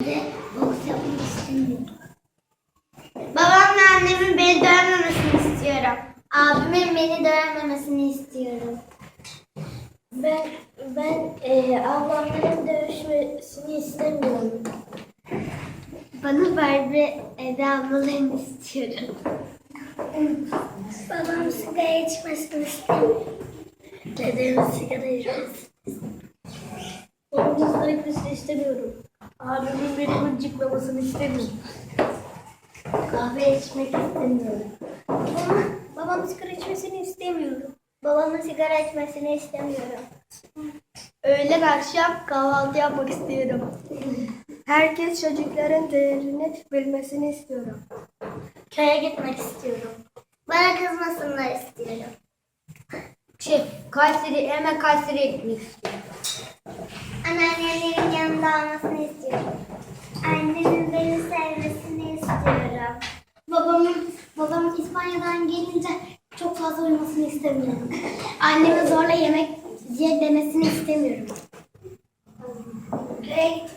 boks yapmak. Babamla annemin beni dövmemesini istiyorum. Abimin beni dövmemesini istiyorum. Ben ben e, ablamların dövüşmesini istemiyorum. Bana Barbie Ede ablalarını istiyorum. Babam sigara içmesini istemiyor. Dedem sigara içmesini Babamın sigara içmesini istemiyorum. Abimin beni mıncıklamasını istemiyorum. Kahve içmek istemiyorum. Babam, babam sigara içmesini istemiyorum. Babamın sigara içmesini istemiyorum. Öğlen akşam kahvaltı yapmak istiyorum. Herkes çocukların değerini bilmesini istiyorum. Köye gitmek istiyorum. Bana kızmasınlar istiyorum. Şey, Kayseri, hemen Kayseri'ye gitmek istiyorum. Anneannelerin Babamın, babamın İspanya'dan gelince çok fazla uyumasını istemiyorum. Anneme zorla yemek ye demesini istemiyorum. Köye gitmek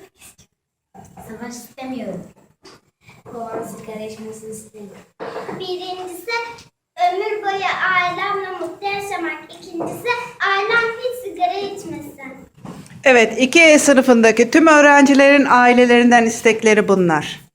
Savaş istemiyorum. Babam sigara içmesini istemiyorum. Birincisi ömür boyu ailemle mutlu yaşamak. İkincisi ailem hiç sigara içmesin. Evet, 2E sınıfındaki tüm öğrencilerin ailelerinden istekleri bunlar.